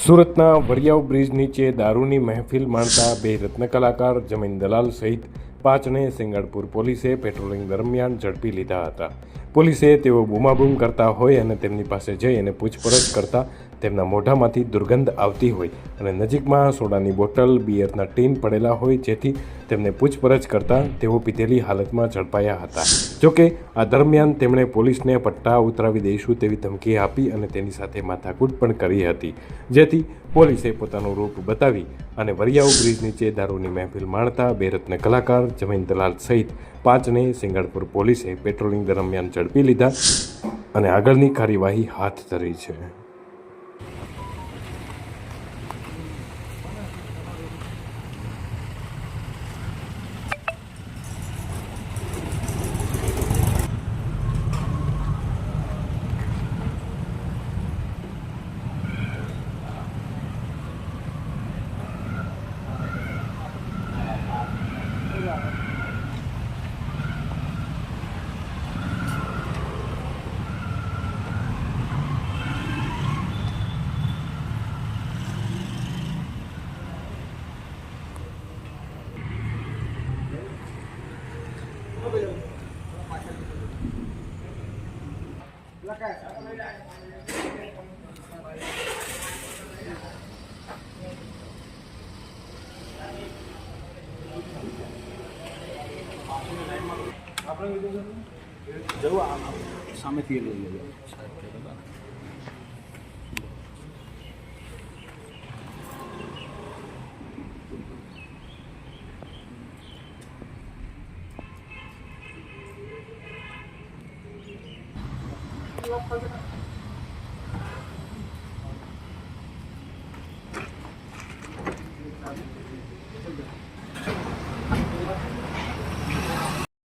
સુરતના વરિયાવ બ્રિજ નીચે દારૂની મહેફિલ માણતા બે રત્ન કલાકાર જમીન દલાલ સહિત પાંચને સિંગાડપુર પોલીસે પેટ્રોલિંગ દરમિયાન ઝડપી લીધા હતા. પોલીસે તેઓ બૂમાબૂમ કરતા હોય અને તેમની પાસે જઈ અને પૂછપરછ કરતા તેમના મોઢામાંથી દુર્ગંધ આવતી હોય અને નજીકમાં સોડાની બોટલ, બિયરના ટીન પડેલા હોય જેથી તેમને પૂછપરછ કરતા તેઓ પીધેલી હાલતમાં ઝડપાયા હતા. જોકે આ દરમિયાન તેમણે પોલીસને પટ્ટા ઉતરાવી દઈશું તેવી ધમકી આપી અને તેની સાથે માથાકૂટ પણ કરી હતી. જેથી પોલીસે પોતાનું રૂપ બતાવી અને વરિયાઉ બ્રિજ નીચે દારૂની મહેફિલ માણતા બેરત્ન કલાકાર જમીન દલાલ સહિત પાંચને સિંગાડપુર પોલીસે પેટ્રોલિંગ દરમિયાન ઝડપી લીધા અને આગળની કાર્યવાહી હાથ ધરી છે. જવું આમ સામેથી લઈ લેજો. 거짓말.